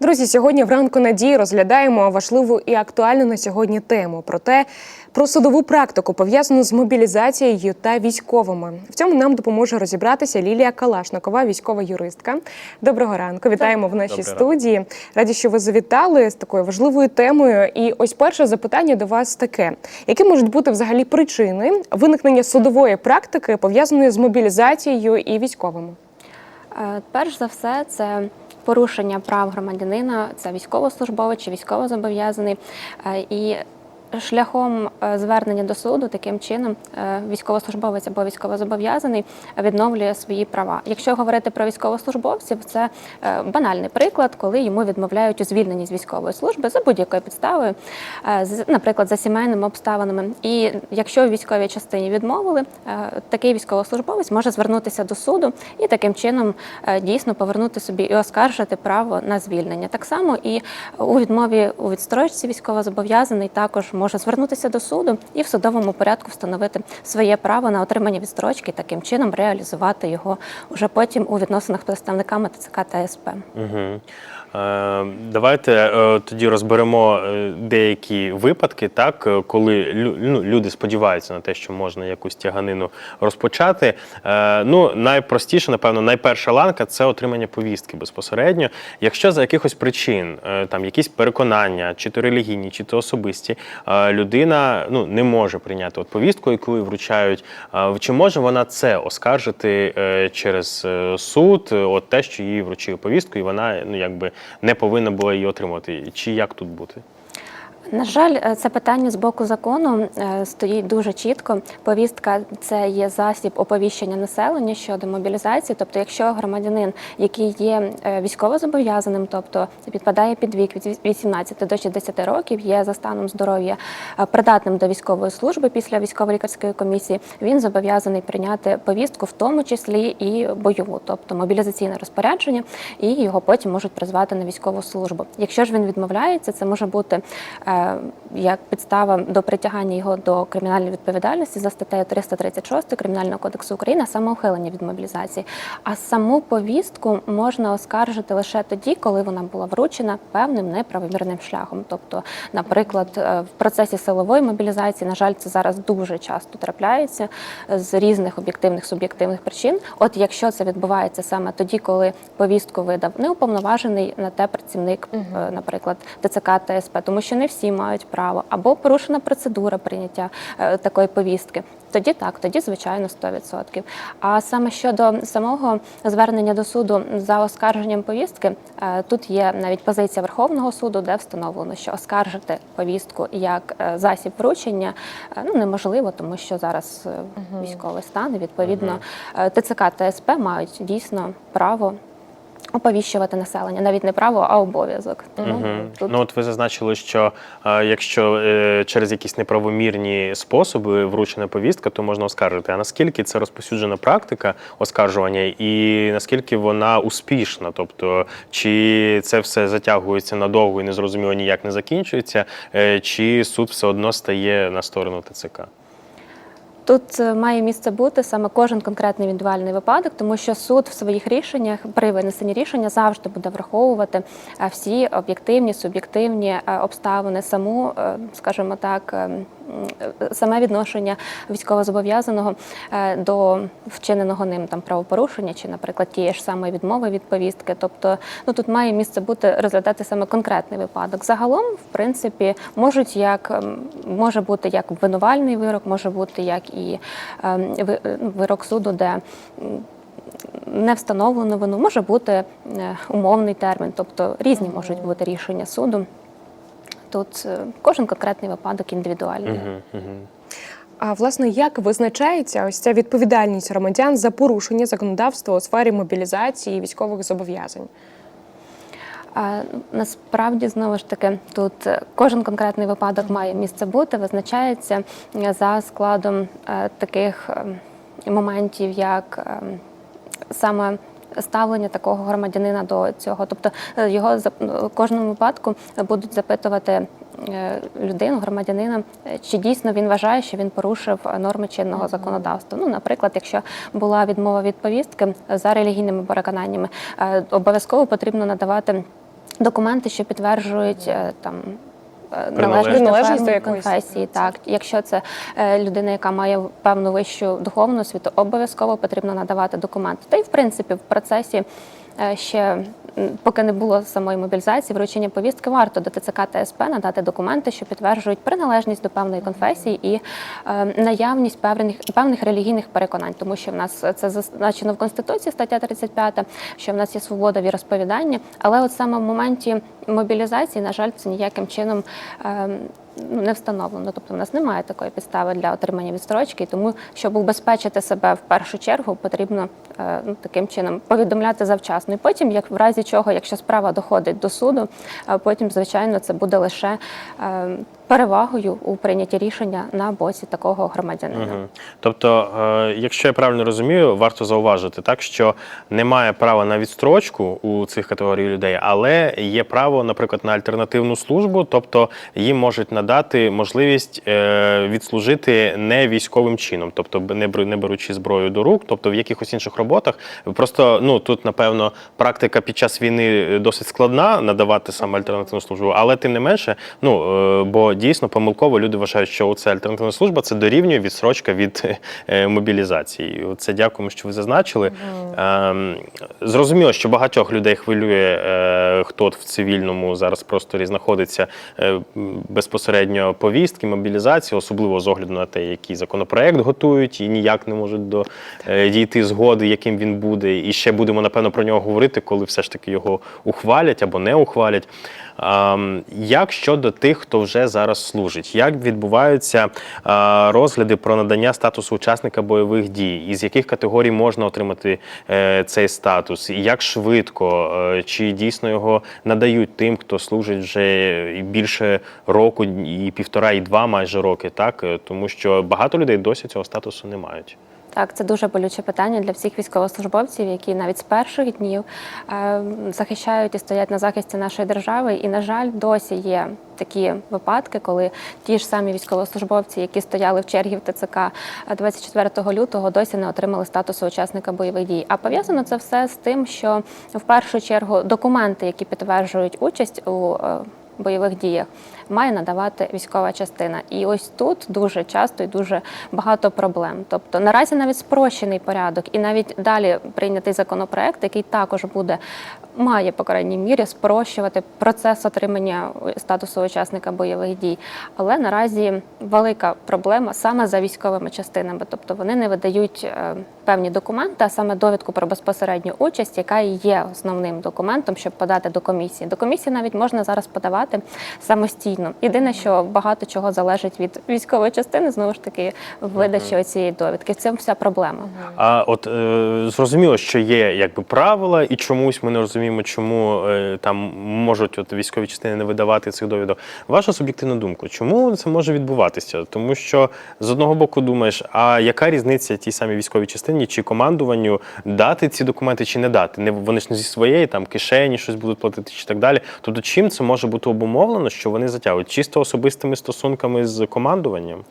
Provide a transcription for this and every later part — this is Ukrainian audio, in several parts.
Друзі, сьогодні вранку надії розглядаємо важливу і актуальну на сьогодні тему про те, про судову практику пов'язану з мобілізацією та військовими. В цьому нам допоможе розібратися Лілія Калашникова, військова юристка. Доброго ранку, вітаємо в нашій Доброго студії. Раді, що ви завітали з такою важливою темою. І ось перше запитання до вас таке: які можуть бути взагалі причини виникнення судової практики пов'язаної з мобілізацією і військовими? Е, Перш за все, це порушення прав громадянина, це військовослужбовець чи військовозобов'язаний. Е, І шляхом е, звернення до суду таким чином е, військовослужбовець або військовозобов'язаний відновлює свої права. Якщо говорити про військовослужбовців, це е, банальний приклад, коли йому відмовляють у звільненні з військової служби за будь-якою підставою, наприклад, за сімейними обставинами. І якщо військовій частині відмовили, такий військовослужбовець може звернутися до суду і таким чином дійсно повернути собі і оскаржити право на звільнення. Так само і у відмові у відстрочці військовозобов'язаний також може звернутися до суду і в судовому порядку встановити своє право на отримання відстрочки, таким чином реалізувати його уже потім у відносинах з представниками ТЦК та СП. Угу. Е, давайте е, тоді розберемо е, деякі випадки, так, коли ну, люди сподіваються на те, що можна якусь тяганину розпочати. Ну, найпростіше, напевно, найперша ланка це отримання повістки безпосередньо. Якщо за якихось причин, там якісь переконання, чи то релігійні, чи то особисті, людина ну, не може прийняти от повістку, яку їй вручають. Чи може вона це оскаржити через суд, от те, що їй вручили повістку, і вона ну якби не повинна була її отримати? Чи як тут бути? На жаль, е, це питання з боку закону е, стоїть дуже чітко. Повістка це є засіб оповіщення населення щодо мобілізації. Тобто, якщо громадянин, який є е, військовозобов'язаним, тобто підпадає під вік від 18 до 60 років, є за станом здоров'я придатним до військової служби після військово-лікарської комісії, він зобов'язаний прийняти повістку, в тому числі і бойову, тобто мобілізаційне розпорядження, і його потім можуть призвати на військову службу. Якщо ж він відмовляється, це може бути як підстава до притягання його до кримінальної відповідальності за статтею 336 Кримінального кодексу України, а саме ухилення від мобілізації. А саму повістку можна оскаржити лише тоді, коли вона була вручена певним неправомірним шляхом. Тобто, наприклад, е, в процесі силової мобілізації, на жаль, це зараз дуже часто трапляється з різних об'єктивних суб'єктивних причин. От якщо це відбувається саме тоді, коли повістку видав неуповноважений на те працівник, е, наприклад, ТЦК та СП, тому що не всі мають право, або порушена процедура прийняття е, такої повістки. Тоді так, тоді звичайно 100%. А саме щодо самого звернення до суду за оскарженням повістки, е, тут є навіть позиція Верховного суду, де встановлено, що оскаржити повістку як е, засіб вручення ну неможливо, тому що зараз військовий стан і відповідно ТЦК та СП мають дійсно право. Оповіщувати населення, навіть не право, а обов'язок. Тому Мгм. тут Ну от ви зазначили, що е, якщо е, через якісь неправомірні способи вручена повістка, то можна оскаржити. А наскільки це розповсюджена практика оскаржування, і наскільки вона успішна? Тобто, чи це все затягується надовго і незрозуміло ніяк не закінчується, е, чи суд все одно стає на сторону ТЦК? Тут е, має місце бути саме кожен конкретний індивідуальний випадок, тому що суд в своїх рішеннях при винесенні рішення завжди буде враховувати е, всі об'єктивні, суб'єктивні е, обставини, саму, скажімо так, е, м, е, саме відношення військовозобов'язаного е, до вчиненого ним там правопорушення, чи, наприклад, тієї ж самої відмови від повістки. Тобто, ну тут має місце бути розглядати саме конкретний випадок. Загалом, в принципі, можуть як ем, може бути як обвинувальний вирок, може бути як і ем, е, ну, вирок суду, де не встановлено вину, може бути е, умовний термін, тобто різні можуть бути рішення суду. Тут е, кожен конкретний випадок індивідуальний. Угу, угу. А власне, як визначається ось ця відповідальність громадян за порушення законодавства у сфері мобілізації і військових зобов'язань? А, Насправді, знову ж таки, тут е, кожен конкретний випадок має місце бути, визначається е, за складом е, таких е, моментів, як е, саме ставлення такого громадянина до цього. Тобто е, його зап- в кожному випадку будуть запитувати е, людину, громадянина, е, чи дійсно він вважає, що він порушив норми чинного законодавства. Ну, наприклад, якщо була відмова від повістки за релігійними переконаннями, обов'язково потрібно надавати. документи, що підтверджують там. Належність, до якоїсь конфесії, так. Якщо це е, людина, яка має певну вищу духовну освіту, обов'язково потрібно надавати документи. Та й в принципі в процесі е, ще поки не було самої мобілізації, вручення повістки, варто до ТЦК та СП надати документи, що підтверджують приналежність до певної конфесії і е, наявність певних певних релігійних переконань, тому що в нас це зазначено в конституції, стаття 35, що в нас є свобода віросповідання, але от саме в моменті мобілізації, на жаль, це ніяким чином. Е, ну, Не встановлено, тобто в нас немає такої підстави для отримання відстрочки, тому, щоб убезпечити себе в першу чергу, потрібно е, ну, таким чином повідомляти завчасно. І потім, як в разі чого, якщо справа доходить до суду, потім, звичайно, це буде лише е, перевагою у прийнятті рішення на боці такого громадянина. Мгм. Тобто, е, якщо я правильно розумію, варто зауважити так, що немає права на відстрочку у цих категорій людей, але є право, наприклад, на альтернативну службу, тобто їм можуть надати можливість е, відслужити не військовим чином, тобто не бер- не беручи зброю до рук, тобто в якихось інших роботах. Просто ну тут, напевно, практика під час війни досить складна надавати саме альтернативну службу, але тим не менше, ну е, бо дійсно помилково люди вважають, що це альтернативна служба це дорівнює відсрочка від е, мобілізації. Це дякуємо, що ви зазначили. Ем, Зрозуміло, що багатьох людей хвилює, е, хто в цивільному зараз просторі знаходиться е, безпосередньо повістки, мобілізації, особливо з огляду на те, який законопроект готують і ніяк не можуть до дійти згоди, яким він буде. І ще будемо напевно про нього говорити, коли все ж таки його ухвалять або не ухвалять. Як щодо тих, хто вже зараз служить, як відбуваються розгляди про надання статусу учасника бойових дій, із яких категорій можна отримати е, цей статус, як швидко, е, чи дійсно його надають тим, хто служить вже більше року, і півтора, і два майже роки, так? Е, тому що багато людей досі цього статусу не мають. Так, це дуже болюче питання для всіх військовослужбовців, які навіть з перших днів е, захищають і стоять на захисті нашої держави. І, на жаль, досі є такі випадки, коли ті ж самі військовослужбовці, які стояли в чергі в ТЦК 24 лютого, досі не отримали статусу учасника бойових дій. А пов'язано це все з тим, що в першу чергу документи, які підтверджують участь у е, бойових діях має надавати військова частина. І ось тут дуже часто і дуже багато проблем. Тобто наразі навіть спрощений порядок, і навіть далі прийнятий законопроект, який також буде має по крайній мірі спрощувати процес отримання статусу учасника бойових дій. Але наразі велика проблема саме за військовими частинами, тобто вони не видають е, певні документи, а саме довідку про безпосередню участь, яка і є основним документом, щоб подати до комісії. До комісії навіть можна зараз подавати самостійно. Єдине, що багато чого залежить від військової частини, знову ж таки, видачі цієї довідки. Цьому вся проблема. А от е, зрозуміло, що є якби правила, і чомусь ми не розуміємо, чому е, там можуть от військові частини не видавати цих довідок. Ваша суб'єктивна думка, чому це може відбуватися? Тому що з одного боку думаєш, а яка різниця тій самій військовій частині чи командуванню дати ці документи чи не дати? Не вони ж не зі своєї там кишені щось будуть платити чи так далі. Тобто, чим це може бути обумовлено, що вони затягують? Чисто особистими стосунками з командуванням?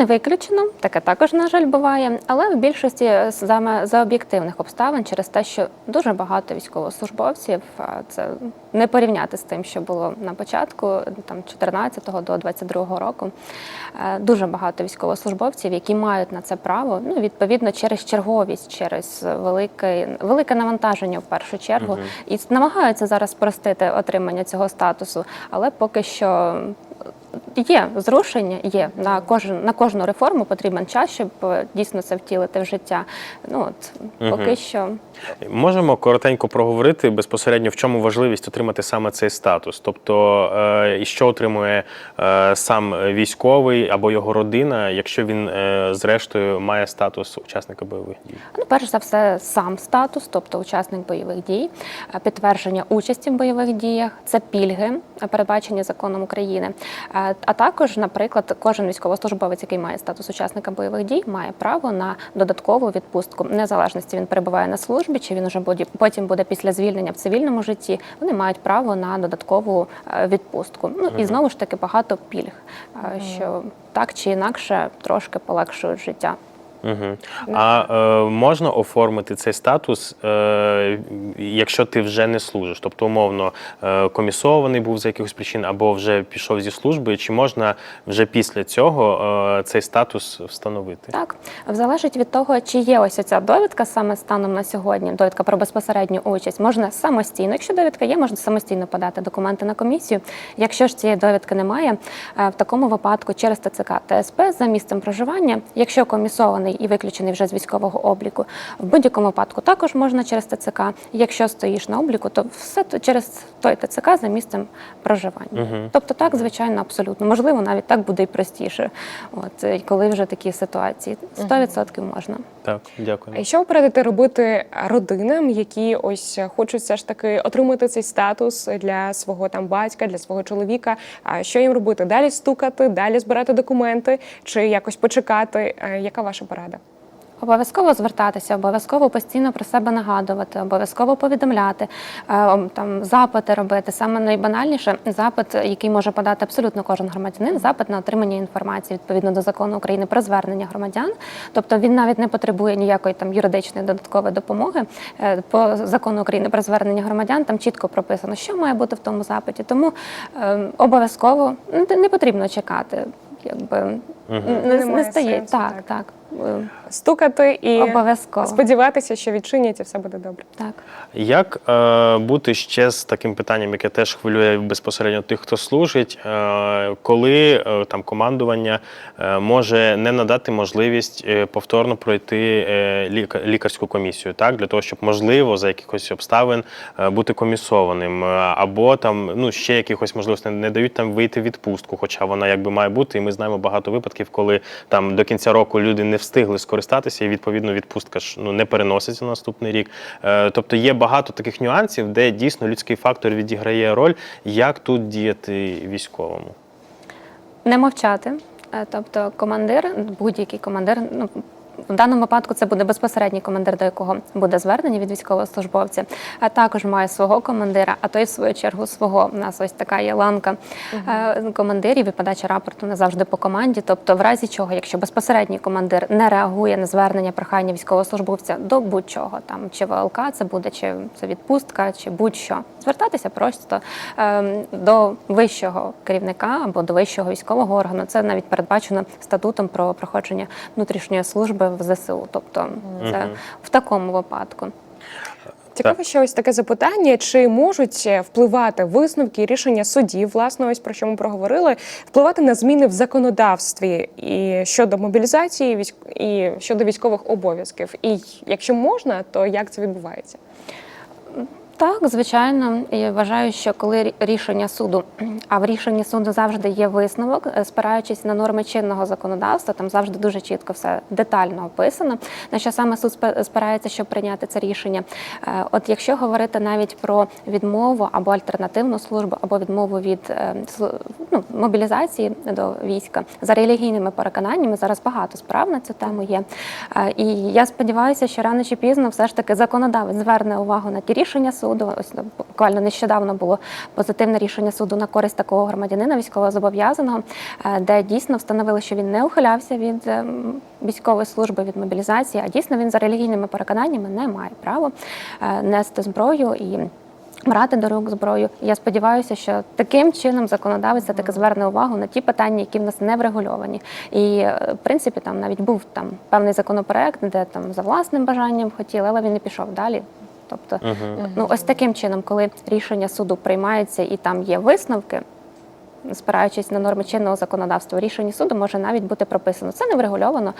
Не виключено, таке також, на жаль, буває. Але в більшості саме за об'єктивних обставин, через те, що дуже багато військовослужбовців, це не порівняти з тим, що було на початку, там 14 до 22 року. е, Дуже багато військовослужбовців, які мають на це право. Ну, відповідно, через черговість, через велике, велике навантаження в першу чергу, і намагаються зараз спростити отримання цього статусу, але поки що. Є зрушення, є на кожен на кожну реформу потрібен час, щоб е, дійсно це втілити в життя. Ну от поки Мгм. що Можемо коротенько проговорити безпосередньо, в чому важливість отримати саме цей статус, тобто е, і що отримує е, сам військовий або його родина, якщо він зрештою має статус учасника бойових дій. ну, перш за все, сам статус, тобто учасник бойових дій, підтвердження участі в бойових діях, це пільги, передбачені законом України. А також, наприклад, кожен військовослужбовець, який має статус учасника бойових дій, має право на додаткову відпустку. Незалежності він перебуває на службі, чи він уже буде потім буде після звільнення в цивільному житті. Вони мають право на додаткову е, відпустку. Ну і знову ж таки багато пільг, е, що так чи інакше трошки полегшують життя. Угу. А е, можна оформити цей статус, е, якщо ти вже не служиш? Тобто, умовно, е, комісований був за якихось причин або вже пішов зі служби, чи можна вже після цього е, цей статус встановити? Так, залежить від того, чи є ось ця довідка саме станом на сьогодні, довідка про безпосередню участь, можна самостійно. Якщо довідка є, можна самостійно подати документи на комісію. Якщо ж цієї довідки немає, е, в такому випадку через ТЦК ТСП за місцем проживання, якщо комісований і виключений вже з військового обліку, в будь-якому випадку також можна через ТЦК. Якщо стоїш на обліку, то все то через той ТЦК за місцем проживання. Тобто, так, звичайно, абсолютно можливо, навіть так буде і простіше. От е, коли вже такі ситуації, 100% можна. Так, дякую. А що ви порадите робити родинам, які ось хочуть все ж таки отримати цей статус для свого там батька, для свого чоловіка? А що їм робити? Далі стукати, далі збирати документи чи якось почекати? Е, Яка ваша порада? Обов'язково звертатися, обов'язково постійно про себе нагадувати, обов'язково повідомляти, е, там запити робити. Саме найбанальніше запит, який може подати абсолютно кожен громадянин, запит на отримання інформації відповідно до закону України про звернення громадян. Тобто він навіть не потребує ніякої там юридичної додаткової допомоги. Е, По закону України про звернення громадян там чітко прописано, що має бути в тому запиті. Тому е, обов'язково не, не потрібно чекати. Якби не, не Немає стає так, так. так. Е, Стукати і Обов'язково. сподіватися, що відчинять і все буде добре. Так. Як е, бути ще з таким питанням, яке теж хвилює безпосередньо тих, хто служить, е, коли е, там командування е, може не надати можливість е, повторно пройти е, ліка- лікарську комісію, так для того, щоб можливо за якихось обставин е, бути комісованим, е, або там ну ще якихось можливостей не дають там вийти в відпустку, хоча вона якби має бути, і ми знаємо багато випадків, коли там до кінця року люди не встигли скористатися, і відповідно відпустка ж ну не переноситься на наступний рік. Е, тобто є багато таких нюансів, де дійсно людський фактор відіграє роль, як тут діяти військовому. Не мовчати. Е, Тобто командир, будь-який командир, ну в даному випадку це буде безпосередній командир, до якого буде звернення від військовослужбовця, а також має свого командира, а той в свою чергу свого. У нас ось така є ланка е, командирів і подача рапорту не завжди по команді. Тобто, в разі чого, якщо безпосередній командир не реагує на звернення прохання військовослужбовця до будь-чого, там чи ВЛК це буде, чи це відпустка, чи будь-що, звертатися просто е, до вищого керівника або до вищого військового органу. Це навіть передбачено статутом про проходження внутрішньої служби в ЗСУ. Тобто, це в такому випадку. Цікаво, що ось таке запитання: чи можуть е, впливати висновки і рішення судів, власне, ось про що ми проговорили, впливати на зміни в законодавстві і щодо мобілізації і щодо військових обов'язків? І якщо можна, то як це відбувається? Так, звичайно, і вважаю, що коли рішення суду, а в рішенні суду завжди є висновок, е, спираючись на норми чинного законодавства, там завжди дуже чітко все детально описано. На що саме суд спирається, щоб прийняти це рішення. Е, От якщо говорити навіть про відмову або альтернативну службу, або відмову від е, ну, мобілізації до війська за релігійними переконаннями, зараз багато справ на цю тему є. І я сподіваюся, що рано чи пізно все ж таки законодавець зверне увагу на ті рішення суду. Ось ну, буквально нещодавно було позитивне рішення суду на користь такого громадянина військовозобов'язаного, е, де дійсно встановили, що він не ухилявся від ем, військової служби, від мобілізації, а дійсно він за релігійними переконаннями не має права е, нести зброю і. Брати до рук зброю. Я сподіваюся, що таким чином законодавець таки зверне увагу на ті питання, які в нас не врегульовані. І е, в принципі там навіть був там певний законопроект, де там за власним бажанням хотіли, але він не пішов далі. Тобто, ну ось таким чином, коли рішення суду приймається і там є висновки. Спираючись на норми чинного законодавства, в рішенні суду може навіть бути прописано. Це не врегульовано,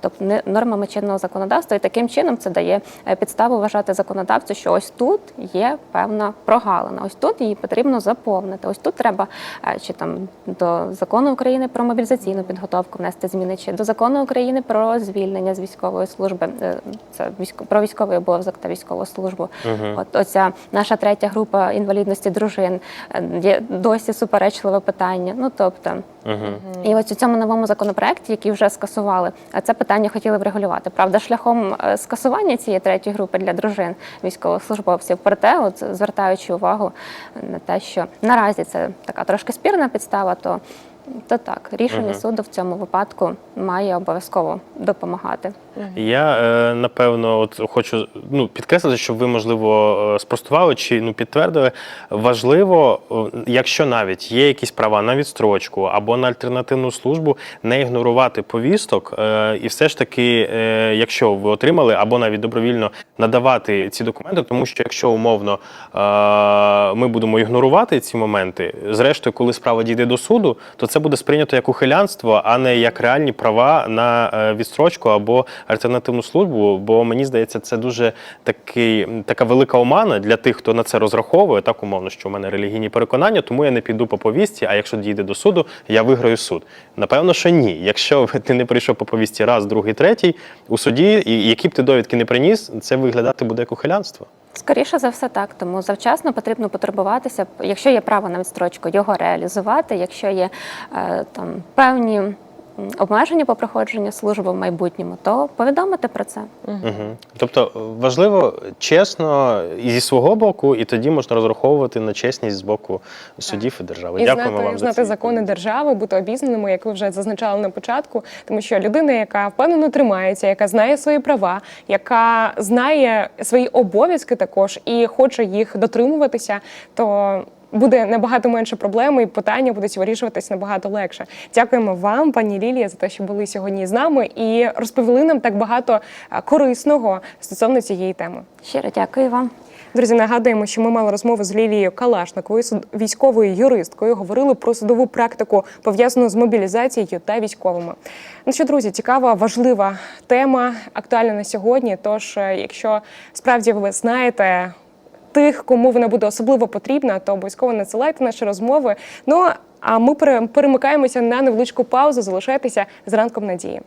тобто не нормами чинного законодавства, і таким чином це дає е, підставу вважати законодавцю, що ось тут є певна прогалина, ось тут її потрібно заповнити. Ось тут треба е, чи там до закону України про мобілізаційну підготовку внести зміни, чи до закону України про звільнення з військової служби, е, це військо про військовий обов'язок та військову службу. От оця наша третя група інвалідності дружин є досі суперечливе питання. Ну тобто. І ось у цьому новому законопроекті, який вже скасували, а це питання хотіли врегулювати. Правда, шляхом е, скасування цієї третьої групи для дружин військовослужбовців. Проте, от звертаючи увагу на те, що наразі це така трошки спірна підстава, то, то так, рішення суду в цьому випадку має обов'язково допомагати. Я е, напевно от хочу ну, підкреслити, щоб ви, можливо, е, спростували чи ну, підтвердили. Важливо, е, якщо навіть є якісь права на відстрочку або на альтернативну службу, не ігнорувати повісток, і все ж таки, якщо ви отримали, або навіть добровільно надавати ці документи, тому що якщо умовно ми будемо ігнорувати ці моменти, зрештою, коли справа дійде до суду, то це буде сприйнято як ухилянство, а не як реальні права на відстрочку або альтернативну службу. Бо мені здається, це дуже такий, така велика омана для тих, хто на це розраховує, так умовно, що у мене релігійні переконання, тому я не піду по повісті. А якщо дійде до суду, я виграю суд. Напевно, що ні. Якщо ти не прийшов по повісті раз, другий, третій у суді, і які б ти довідки не приніс, це виглядати буде як ухилянство. Скоріше за все, так. Тому завчасно потрібно потурбуватися, якщо є право на відстрочку, його реалізувати. Якщо є е, там певні обмеження по проходженню служби в майбутньому, то повідомити про це. Угу. Тобто важливо чесно і зі свого боку, і тоді можна розраховувати на чесність з боку судів і держави. І Дякуємо знати, вам за знати це. закони держави, бути обізнаними, як ви вже зазначали на початку, тому що людина, яка впевнено тримається, яка знає свої права, яка знає свої обов'язки також і хоче їх дотримуватися, то буде набагато менше проблем, і питання будуть вирішуватись набагато легше. Дякуємо вам, пані Лілія, за те, що були сьогодні з нами і розповіли нам так багато корисного стосовно цієї теми. Щиро дякую вам. Друзі, нагадуємо, що ми мали розмову з Лілією Калашниковою, військовою юристкою. Говорили про судову практику, пов'язану з мобілізацією та військовими. Ну що, друзі, цікава, важлива тема, актуальна на сьогодні. Тож, е, якщо справді ви знаєте тих, кому вона буде особливо потрібна, то обов'язково надсилайте наші розмови. Ну а ми пере- перемикаємося на невеличку паузу. Залишайтеся з ранком надії.